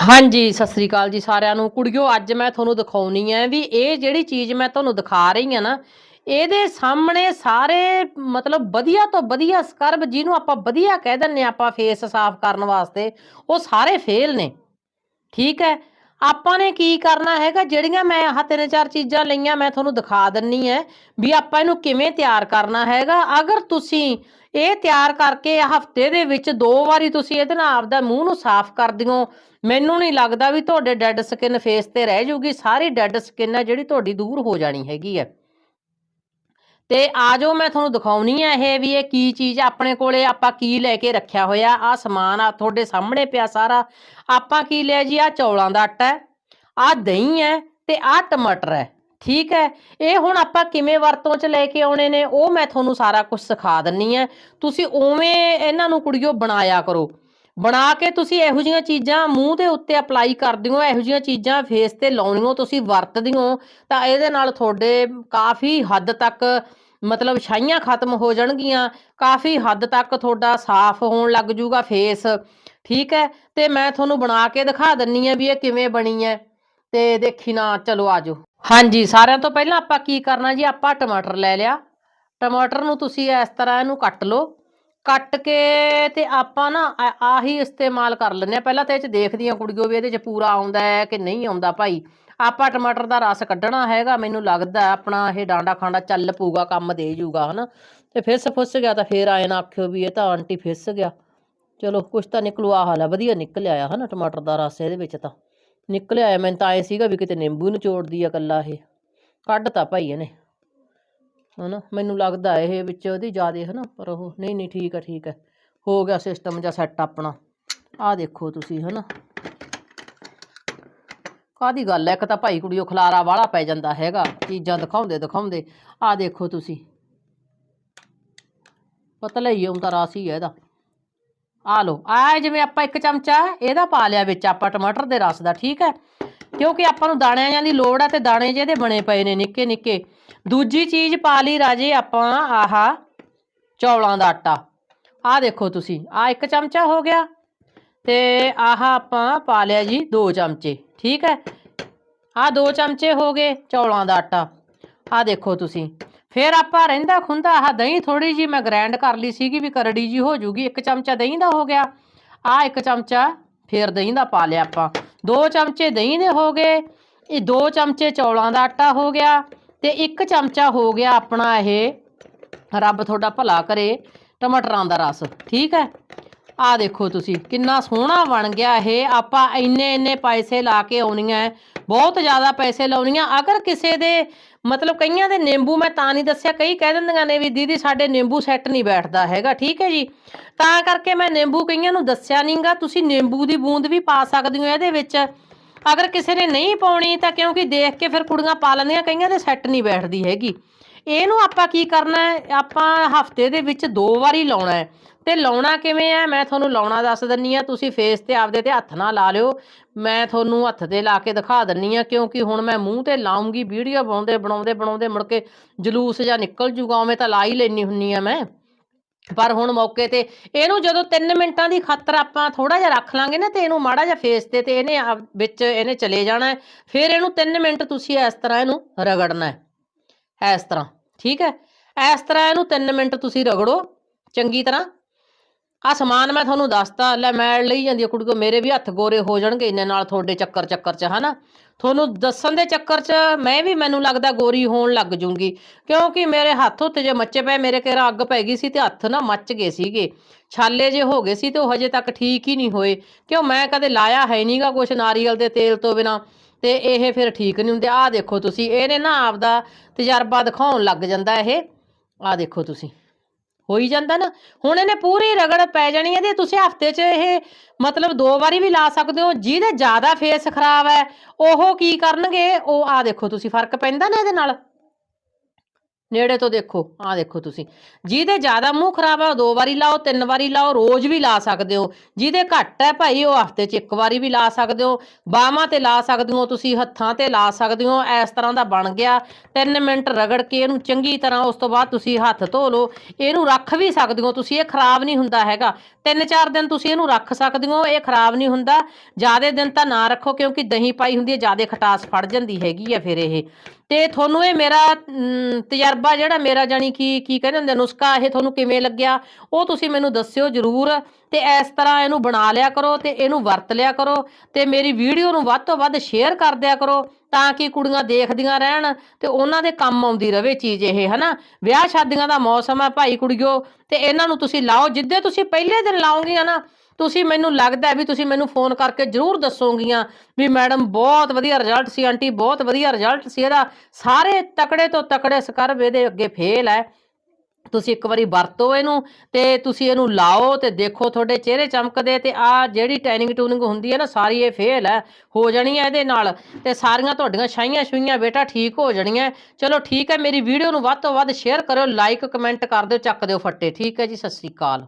ਹਾਂਜੀ, ਸਤਿ ਸ੍ਰੀ ਅਕਾਲ ਜੀ ਸਾਰਿਆਂ ਨੂੰ। ਕੁੜੀਓ, ਅੱਜ ਮੈਂ ਤੁਹਾਨੂੰ ਦਿਖਾਉਣੀ ਹੈ ਵੀ ਇਹ ਜਿਹੜੀ ਚੀਜ਼ ਮੈਂ ਤੁਹਾਨੂੰ ਦਿਖਾ ਰਹੀ ਹਾਂ ਨਾ, ਇਹਦੇ ਸਾਹਮਣੇ ਸਾਰੇ ਮਤਲਬ ਵਧੀਆ ਤੋਂ ਵਧੀਆ ਸਕਰਬ ਜਿਹਨੂੰ ਆਪਾਂ ਵਧੀਆ ਕਹਿ ਦਿੰਨੇ ਆਪਾਂ ਫੇਸ ਸਾਫ਼ ਕਰਨ ਵਾਸਤੇ, ਉਹ ਸਾਰੇ ਫੇਲ ਨੇ। ਠੀਕ ਹੈ? ਆਪਾਂ ਨੇ ਕੀ ਕਰਨਾ ਹੈਗਾ? ਜਿਹੜੀਆਂ ਮੈਂ ਆਹ ਤਿੰਨ ਚਾਰ ਚੀਜ਼ਾਂ ਲਈਆਂ, ਮੈਂ ਤੁਹਾਨੂੰ ਦਿਖਾ ਦਿੰਨੀ ਹੈ ਵੀ ਆਪਾਂ ਇਹਨੂੰ ਕਿਵੇਂ ਤਿਆਰ ਕਰਨਾ ਹੈਗਾ। ਅਗਰ ਤੁਸੀਂ ਇਹ ਤਿਆਰ ਕਰਕੇ ਹਫ਼ਤੇ ਦੇ ਵਿੱਚ ਦੋ ਵਾਰੀ ਤੁਸੀਂ ਇਹਦੇ ਨਾਲ ਆਪਦਾ ਮੂੰਹ ਨੂੰ ਸਾਫ਼ ਕਰ ਦਿਓ, ਮੈਨੂੰ ਨਹੀਂ ਲੱਗਦਾ ਵੀ ਤੁਹਾਡੇ ਡੈੱਡ ਸਕਿਨ ਫੇਸ ਤੇ ਰਹਿ ਜੂਗੀ। ਸਾਰੀ ਡੈੱਡ ਸਕਿਨ ਹੈ ਜਿਹੜੀ ਤੁਹਾਡੀ ਦੂਰ ਹੋ ਜਾਣੀ ਹੈਗੀ ਹੈ ਤੇ ਆ ਜਾਓ ਮੈਂ ਤੁਹਾਨੂੰ ਦਿਖਾਉਣੀ ਆ ਇਹ ਵੀ ਇਹ ਕੀ ਚੀਜ਼ ਆ, ਆਪਣੇ ਕੋਲੇ ਆਪਾਂ ਕੀ ਲੈ ਕੇ ਰੱਖਿਆ ਹੋਇਆ? ਆ ਸਮਾਨ ਆ ਤੁਹਾਡੇ ਸਾਹਮਣੇ ਪਿਆ ਸਾਰਾ। ਆਪਾਂ ਕੀ ਲਿਆ ਜੀ? ਆ ਚੌਲਾਂ ਦਾ ਆਟਾ ਹੈ ਆ ਦਹੀਂ ਹੈ ਤੇ ਆ ਟਮਾਟਰ ਹੈ ਠੀਕ ਹੈ? ਇਹ ਹੁਣ ਆਪਾਂ ਕਿਵੇਂ ਵਰਤੋਂ 'ਚ ਲੈ ਕੇ ਆਉਣੇ ਨੇ? ਉਹ ਮੈਂ ਤੁਹਾਨੂੰ ਸਾਰਾ ਕੁਝ ਸਿਖਾ ਦਿੰਨੀ ਹੈ ਤੁਸੀਂ ਉਵੇਂ ਇਹਨਾਂ ਨੂੰ ਕੁੜੀਓ ਬਣਾਇਆ ਕਰੋ। ਬਣਾ ਕੇ ਤੁਸੀਂ ਇਹੋ ਜਿਹੀਆਂ ਚੀਜ਼ਾਂ ਮੂੰਹ ਦੇ ਉੱਤੇ ਅਪਲਾਈ ਕਰਦੇ ਹੋ ਇਹੋ ਜਿਹੀਆਂ ਚੀਜ਼ਾਂ ਫੇਸ ਤੇ ਲਾਉਣੀਓ ਤੁਸੀਂ ਵਰਤਦੇ ਹੋ ਤਾਂ ਇਹਦੇ ਨਾਲ ਤੁਹਾਡੇ ਕਾਫੀ ਹੱਦ ਤੱਕ ਮਤਲਬ ਛਾਈਆਂ ਖਤਮ ਹੋ ਜਾਣਗੀਆਂ, ਕਾਫੀ ਹੱਦ ਤੱਕ ਤੁਹਾਡਾ ਸਾਫ਼ ਹੋਣ ਲੱਗ ਜੂਗਾ ਫੇਸ ਠੀਕ ਹੈ? ਤੇ ਮੈਂ ਤੁਹਾਨੂੰ ਬਣਾ ਕੇ ਦਿਖਾ ਦਿੰਨੀ ਆ ਵੀ ਇਹ ਕਿਵੇਂ ਬਣੀ ਹੈ, ਤੇ ਦੇਖੀ ਨਾ, ਚਲੋ ਆਜੋ ਹਾਂਜੀ, ਸਾਰਿਆਂ ਤੋਂ ਪਹਿਲਾਂ ਆਪਾਂ ਕੀ ਕਰਨਾ ਜੀ? ਆਪਾਂ ਟਮਾਟਰ ਲੈ ਲਿਆ। ਟਮਾਟਰ ਨੂੰ ਤੁਸੀਂ ਇਸ ਤਰ੍ਹਾਂ ਇਹਨੂੰ ਕੱਟ ਲਓ। ਕੱਟ ਕੇ ਤੇ ਆਪਾਂ ਨਾ ਆ- ਆਹੀ ਇਸਤੇਮਾਲ ਕਰ ਲੈਂਦੇ ਆ ਪਹਿਲਾਂ ਤਾਂ ਇਹ ਚ ਦੇਖਦੀਆਂ ਕੁੜੀਓ ਵੀ ਇਹਦੇ ਚ ਪੂਰਾ ਆਉਂਦਾ ਹੈ ਕਿ ਨਹੀਂ ਆਉਂਦਾ ਭਾਈ। ਆਪਾਂ ਟਮਾਟਰ ਦਾ ਰਸ ਕੱਢਣਾ ਹੈਗਾ, ਮੈਨੂੰ ਲੱਗਦਾ ਹੈ ਆਪਣਾ ਇਹ ਡਾਂਡਾ ਖਾਂਡਾ ਚੱਲ ਪੂਗਾ ਕੰਮ ਦੇ ਜੂਗਾ, ਹਨਾ। ਤੇ ਫਿਸ ਫੁੱਸ ਗਿਆ ਤਾਂ ਫੇਰ ਆਏ ਨਾ ਆਖਿਓ ਵੀ ਇਹ ਤਾਂ ਆਂਟੀ ਫਿਸ ਗਿਆ। ਚਲੋ, ਕੁਛ ਤਾਂ ਨਿਕਲੂ, ਆਹ ਹਾਲ ਵਧੀਆ ਨਿਕਲ ਆਇਆ, ਹਨਾ, ਟਮਾਟਰ ਦਾ ਰਸ ਇਹਦੇ ਵਿੱਚ ਤਾਂ। ਨਿਕਲ ਆਇਆ, ਮੈਨੂੰ ਤਾਂ ਐ ਸੀਗਾ ਵੀ ਕਿਤੇ ਨਿੰਬੂ ਨਿਚੋੜਦੀ ਆ ਕੱਲਾ ਇਹ। ਕੱਢ ਤਾ ਭਾਈ ਇਹਨੇ। ਹਨਾ, ਮੈਨੂੰ ਲੱਗਦਾ ਇਹ ਵਿੱਚ ਉਹਦੀ ਜ਼ਿਆਦੇ ਹਨਾ, ਪਰ ਉਹ ਨਹੀਂ ਨਹੀਂ ਠੀਕ ਹੈ ਠੀਕ ਹੈ ਹੋ ਗਿਆ ਸਿਸਟਮ ਜਾਂ ਸੈੱਟ ਆਪਣਾ। ਆਹ ਦੇਖੋ ਤੁਸੀਂ ਹਨਾ। ਕਾਦੀ ਗੱਲ ਹੈ ਇੱਕ ਤਾਂ ਭਾਈ ਕੁੜੀਓ ਖਲਾਰਾ ਵਾਲਾ ਪੈ ਜਾਂਦਾ ਹੈਗਾ, ਚੀਜ਼ਾਂ ਦਿਖਾਉਂਦੇ ਦਿਖਾਉਂਦੇ। ਆਹ ਦੇਖੋ ਤੁਸੀਂ। ਪਤਲਾ ਹੀ ਹੁੰਦਾ ਰਸ ਹੀ ਹੈ ਇਹਦਾ। ਆ ਲਓ ਆ ਜਿਵੇਂ ਆਪਾਂ ਇੱਕ ਚਮਚਾ ਇਹਦਾ ਪਾ ਲਿਆ ਵਿੱਚ, ਆਪਾਂ ਟਮਾਟਰ ਦੇ ਰਸ ਦਾ, ਠੀਕ ਹੈ ਕਿਉਂਕਿ ਆਪਾਂ ਨੂੰ ਦਾਣਿਆਂ ਦੀ ਲੋੜ ਆ ਤੇ ਦਾਣੇ ਜਿਹਦੇ ਬਣੇ ਪਏ ਨੇ ਨਿੱਕੇ ਨਿੱਕੇ। ਦੂਜੀ ਚੀਜ਼ ਪਾ ਲਈ ਰਾਜੇ ਆਪਾਂ ਆਹਾ ਚੌਲਾਂ ਦਾ ਆਟਾ। ਆਹ ਦੇਖੋ ਤੁਸੀਂ ਆ ਇੱਕ ਚਮਚਾ ਹੋ ਗਿਆ ਤੇ ਆਹ ਆਪਾਂ ਪਾ ਲਿਆ ਜੀ 2 ਚਮਚੇ, ਠੀਕ ਹੈ? ਆਹ 2 ਚਮਚੇ ਹੋ ਗਏ ਚੌਲਾਂ ਦਾ ਆਟਾ। ਆਹ ਦੇਖੋ ਤੁਸੀਂ, ਫਿਰ ਆਪਾਂ ਰਹਿੰਦਾ ਖੁੰਦਾ ਆਹ ਦਹੀਂ ਥੋੜੀ ਜੀ ਮੈਂ ਗ੍ਰਾਈਂਡ ਕਰ ਲਈ ਸੀਗੀ ਵੀ ਕਰੜੀ ਜੀ ਹੋ ਜੂਗੀ, ਇੱਕ ਚਮਚਾ ਦਹੀਂ ਦਾ ਹੋ ਗਿਆ। ਆਹ ਇੱਕ ਚਮਚਾ ਫਿਰ ਦਹੀਂ ਦਾ ਪਾ ਲਿਆ ਆਪਾਂ। ਦੋ ਚਮਚੇ ਦਹੀਂ ਦੇ ਹੋ ਗਏ ਇਹ ਦੋ ਚਮਚੇ ਚੌਲਾਂ ਦਾ ਆਟਾ ਹੋ ਗਿਆ ਤੇ ਇੱਕ ਚਮਚਾ ਹੋ ਗਿਆ ਆਪਣਾ ਇਹ ਰੱਬ ਤੁਹਾਡਾ ਭਲਾ ਕਰੇ ਟਮਾਟਰਾਂ ਦਾ ਰਸ ਠੀਕ ਹੈ? ਆ ਦੇਖੋ ਤੁਸੀਂ ਕਿੰਨਾ ਸੋਹਣਾ ਬਣ ਗਿਆ ਇਹ ਆਪਾਂ ਇੰਨੇ ਇੰਨੇ ਪੈਸੇ ਲਾ ਕੇ ਆਉਣੀਆਂ ਹੈ, ਬਹੁਤ ਜ਼ਿਆਦਾ ਪੈਸੇ ਲਾਉਣੀਆਂ ਅਗਰ ਕਿਸੇ ਦੇ, ਮਤਲਬ ਕਈਆਂ ਦੇ ਨਿੰਬੂ ਮੈਂ ਤਾਂ ਨਹੀਂ ਦੱਸਿਆ, ਕਈ ਕਹਿ ਦਿੰਦੀਆਂ ਨੇ ਵੀ ਦੀਦੀ ਸਾਡੇ ਨਿੰਬੂ ਸੈੱਟ ਨਹੀਂ ਬੈਠਦਾ ਹੈਗਾ, ਠੀਕ ਹੈ ਜੀ? ਤਾਂ ਕਰਕੇ ਮੈਂ ਨਿੰਬੂ ਕਈਆਂ ਨੂੰ ਦੱਸਿਆ ਨਹੀਂਗਾ, ਤੁਸੀਂ ਨਿੰਬੂ ਦੀ ਬੂੰਦ ਵੀ ਪਾ ਸਕਦੇ ਹੋ ਇਹਦੇ ਵਿੱਚ। ਅਗਰ ਕਿਸੇ ਨੇ ਨਹੀਂ ਪਾਉਣੀ ਤਾਂ ਕਿਉਂਕਿ ਦੇਖ ਕੇ ਫਿਰ ਕੁੜੀਆਂ ਪਾ ਲੈਂਦੀਆਂ, ਕਈਆਂ ਦੇ ਸੈੱਟ ਨਹੀਂ ਬੈਠਦੀ ਹੈਗੀ। ਇਹਨੂੰ ਆਪਾਂ ਕੀ ਕਰਨਾ ਹੈ? ਆਪਾਂ ਹਫ਼ਤੇ ਦੇ ਵਿੱਚ ਦੋ ਵਾਰੀ ਲਾਉਣਾ ਹੈ। ਤੇ ਲਾਉਣਾ ਕਿਵੇਂ ਹੈ? ਮੈਂ ਤੁਹਾਨੂੰ ਲਾਉਣਾ ਦੱਸ ਦਿੰਨੀ ਆ ਤੁਸੀਂ ਫੇਸ ਤੇ ਆਪਦੇ ਤੇ ਹੱਥ ਨਾਲ ਲਾ ਲਿਓ। ਮੈਂ ਤੁਹਾਨੂੰ ਹੱਥ ਤੇ ਲਾ ਕੇ ਦਿਖਾ ਦਿੰਨੀ ਆ ਕਿਉਂਕਿ ਹੁਣ ਮੈਂ ਮੂੰਹ ਤੇ ਲਾਉਂਗੀ, ਵੀਡੀਓ ਬਣਾਉਂਦੇ ਬਣਾਉਂਦੇ ਬਣਾਉਂਦੇ ਮੁੜ ਕੇ ਜਲੂਸ ਜਾਂ ਨਿਕਲ ਜੂਗਾ, ਉਵੇਂ ਤਾਂ ਲਾ ਹੀ ਲੈਣੀ ਹੁੰਨੀ ਆ ਮੈਂ। ਪਰ ਹੁਣ ਮੌਕੇ ਤੇ ਇਹਨੂੰ ਜਦੋਂ 3 ਮਿੰਟਾਂ ਦੀ ਖਾਤਰ ਆਪਾਂ ਥੋੜਾ ਜਿਹਾ ਰੱਖ ਲਾਂਗੇ ਨਾ, ਤੇ ਇਹਨੂੰ ਮਾੜਾ ਜਿਹਾ ਫੇਸ ਤੇ ਤੇ ਇਹਨੇ ਵਿੱਚ ਇਹਨੇ ਚਲੇ ਜਾਣਾ ਫਿਰ ਇਹਨੂੰ 3 ਮਿੰਟ ਤੁਸੀਂ ਇਸ ਤਰ੍ਹਾਂ ਇਹਨੂੰ ਰਗੜਨਾ ਹੈ। ਇਸ ਤਰ੍ਹਾਂ, ਠੀਕ ਹੈ? ਇਸ ਤਰ੍ਹਾਂ ਇਹਨੂੰ 3 ਮਿੰਟ ਤੁਸੀਂ ਰਗੜੋ, ਚੰਗੀ ਤਰ੍ਹਾਂ। ਆ ਸਮਾਨ ਮੈਂ ਤੁਹਾਨੂੰ ਦੱਸਤਾ, ਲੈ ਮੈਲ ਲਈ ਜਾਂਦੀ ਆ ਕੁੜੀ ਕੋ ਮੇਰੇ ਵੀ ਹੱਥ ਗੋਰੇ ਹੋ ਜਾਣਗੇ ਇੰਨੇ ਨਾਲ ਤੁਹਾਡੇ ਚੱਕਰ ਚੱਕਰ ਚ, ਹਨਾ? ਤੁਹਾਨੂੰ ਦੱਸਣ ਦੇ ਚੱਕਰ ਚ ਮੈਂ ਵੀ ਮੈਨੂੰ ਲੱਗਦਾ ਗੋਰੀ ਹੋਣ ਲੱਗ ਜੂੰਗੀ। ਕਿਉਂਕਿ ਮੇਰੇ ਹੱਥ ਉੱਤੇ ਜੇ ਮੱਚੇ ਪਏ, ਮੇਰੇ ਕਿਹੜਾ ਅੱਗ ਪੈ ਗਈ ਸੀ ਤੇ ਹੱਥ ਨਾ ਮੱਚ ਗਏ ਸੀਗੇ। ਛਾਲੇ ਜੇ ਹੋ ਗਏ ਸੀ ਤੇ ਉਹ ਹਜੇ ਤੱਕ ਠੀਕ ਹੀ ਨਹੀਂ ਹੋਏ। ਕਿਉਂ ਮੈਂ ਕਦੇ ਲਾਇਆ ਹੈ ਨਹੀਂਗਾ ਕੁਛ ਨਾਰੀਅਲ ਦੇ ਤੇਲ ਤੋਂ ਬਿਨਾ? ਤੇ ਇਹ ਫਿਰ ਠੀਕ ਨਹੀਂ ਹੁੰਦੇ। ਆਹ ਦੇਖੋ ਤੁਸੀਂ, ਇਹਨੇ ਨਾ ਆਪਦਾ ਤਜਰਬਾ ਦਿਖਾਉਣ ਲੱਗ ਜਾਂਦਾ ਇਹ। ਆਹ ਦੇਖੋ ਤੁਸੀਂ। ਹੋਈ ਜਾਂਦਾ ਨਾ, ਹੁਣ ਇਹਨੇ ਪੂਰੀ ਰਗੜ ਪੈ ਜਾਣੀ ਇਹਦੇ ਤੁਸੀਂ ਹਫ਼ਤੇ 'ਚ ਇਹ ਮਤਲਬ ਦੋ ਵਾਰੀ ਵੀ ਲਾ ਸਕਦੇ ਹੋ, ਜਿਹਦੇ ਜ਼ਿਆਦਾ ਫੇਸ ਖਰਾਬ ਹੈ, ਉਹ ਕੀ ਕਰਨਗੇ? ਉਹ ਆ ਦੇਖੋ, ਤੁਸੀਂ ਫ਼ਰਕ ਪੈਂਦਾ ਨਾ ਇਹਦੇ ਨਾਲ? ਨੇੜੇ ਤੋਂ ਦੇਖੋ, ਆਹ ਦੇਖੋ ਤੁਸੀਂ। ਜਿਹਦੇ ਜ਼ਿਆਦਾ ਮੂੰਹ ਖਰਾਬ ਹੈ ਉਹ ਦੋ ਵਾਰੀ ਲਾਓ, ਤਿੰਨ ਵਾਰੀ ਲਾਓ, ਰੋਜ਼ ਵੀ ਲਾ ਸਕਦੇ ਹੋ। ਜਿਹਦੇ ਘੱਟ ਹੈ ਭਾਈ, ਉਹ ਹਫ਼ਤੇ 'ਚ ਇੱਕ ਵਾਰੀ ਵੀ ਲਾ ਸਕਦੇ ਹੋ। ਬਾਹਾਂ ਤੇ ਲਾ ਸਕਦੇ ਹੋ ਤੁਸੀਂ, ਹੱਥਾਂ ਤੇ ਲਾ ਸਕਦੇ ਹੋ। ਇਸ ਤਰ੍ਹਾਂ ਦਾ ਬਣ ਗਿਆ। 3 ਮਿੰਟ ਰਗੜ ਕੇ ਇਹਨੂੰ ਚੰਗੀ ਤਰ੍ਹਾਂ, ਉਸ ਤੋਂ ਬਾਅਦ ਤੁਸੀਂ ਹੱਥ ਧੋ ਲਓ। ਇਹਨੂੰ ਰੱਖ ਵੀ ਸਕਦੇ ਹੋ ਤੁਸੀਂ, ਇਹ ਖਰਾਬ ਨਹੀਂ ਹੁੰਦਾ ਹੈਗਾ। ਤਿੰਨ ਚਾਰ ਦਿਨ ਤੁਸੀਂ ਇਹਨੂੰ ਰੱਖ ਸਕਦੇ ਹੋ, ਇਹ ਖਰਾਬ ਨਹੀਂ ਹੁੰਦਾ। ਜ਼ਿਆਦਾ ਦਿਨ ਤਾਂ ਨਾ ਰੱਖੋ, ਕਿਉਂਕਿ ਦਹੀਂ ਪਾਈ ਹੁੰਦੀ ਹੈ, ਜ਼ਿਆਦਾ ਖਟਾਸ ਫੜ ਜਾਂਦੀ ਹੈਗੀ ਆ ਫਿਰ ਇਹ। ਤੇ ਤੁਹਾਨੂੰ ਇਹ ਮੇਰਾ ਤਜਰਬਾ ਜਿਹੜਾ ਮੇਰਾ ਜਾਨੀ ਕਿ, ਕੀ ਕਹਿੰਦੇ ਹੁੰਦੇ ਨੁਸਖਾ ਇਹ ਤੁਹਾਨੂੰ ਕਿਵੇਂ ਲੱਗਿਆ, ਉਹ ਤੁਸੀਂ ਮੈਨੂੰ ਦੱਸਿਓ ਜਰੂਰ। ਤੇ ਇਸ ਤਰ੍ਹਾਂ ਇਹਨੂੰ ਬਣਾ ਲਿਆ ਕਰੋ ਤੇ ਇਹਨੂੰ ਵਰਤ ਲਿਆ ਕਰੋ ਤੇ ਮੇਰੀ ਵੀਡੀਓ ਨੂੰ ਵੱਧ ਤੋਂ ਵੱਧ ਸ਼ੇਅਰ ਕਰ ਦਿਆ ਕਰੋ ਤਾਂ ਕਿ ਕੁੜੀਆਂ ਦੇਖਦੀਆਂ ਰਹਿਣ ਤੇ ਉਹਨਾਂ ਦੇ ਕੰਮ ਆਉਂਦੀ ਰਵੇ ਚੀਜ਼ ਇਹ, ਹਨਾ? ਵਿਆਹ ਸ਼ਾਦੀਆਂ ਦਾ ਮੌਸਮ ਹੈ ਭਾਈ ਕੁੜੀਓ ਤੇ ਇਹਨਾਂ ਨੂੰ ਤੁਸੀਂ ਲਾਓ, ਜਿੱਦੇ ਤੁਸੀਂ ਪਹਿਲੇ ਦਿਨ ਲਾਓਗੇ ਹਨਾ ਤੁਸੀਂ ਮੈਨੂੰ ਲੱਗਦਾ ਵੀ ਤੁਸੀਂ ਮੈਨੂੰ ਫੋਨ ਕਰਕੇ ਜਰੂਰ ਦੱਸੋਗੀਆਂ ਵੀ ਮੈਡਮ ਬਹੁਤ ਵਧੀਆ ਰਿਜ਼ਲਟ ਸੀ, ਆਂਟੀ ਬਹੁਤ ਵਧੀਆ ਰਿਜ਼ਲਟ ਸੀ, ਇਹਦਾ ਸਾਰੇ ਤਕੜੇ ਤੋਂ ਤਕੜੇ ਸਕਰਬ ਇਹਦੇ ਅੱਗੇ ਫੇਲ ਹੈ। ਤੁਸੀਂ ਇੱਕ ਵਾਰੀ ਵਰਤੋ ਇਹਨੂੰ ਤੇ ਤੁਸੀਂ ਇਹਨੂੰ ਲਾਓ ਤੇ ਦੇਖੋ ਤੁਹਾਡੇ ਚਿਹਰੇ ਚਮਕਦੇ ਤੇ ਆ ਜਿਹੜੀ ਟੈਨਿੰਗ ਟੂਨਿੰਗ ਹੁੰਦੀ ਹੈ ਨਾ, ਸਾਰੀ ਇਹ ਫੇਲ ਹੈ, ਹੋ ਜਾਣੀ ਹੈ ਇਹਦੇ ਨਾਲ ਤੇ ਸਾਰੀਆਂ ਤੁਹਾਡੀਆਂ ਛਾਈਆਂ ਛੁਈਆਂ ਬੇਟਾ ਠੀਕ ਹੋ ਜਾਣੀਆਂ। ਚਲੋ ਠੀਕ ਹੈ, ਮੇਰੀ ਵੀਡੀਓ ਨੂੰ ਵੱਧ ਤੋਂ ਵੱਧ ਸ਼ੇਅਰ ਕਰਿਓ ਲਾਈਕ ਕਮੈਂਟ ਕਰ ਦਿਓ, ਚੱਕ ਦਿਓ ਫੱਟੇ। ਠੀਕ ਹੈ ਜੀ, ਸਤਿ ਸ੍ਰੀ ਅਕਾਲ।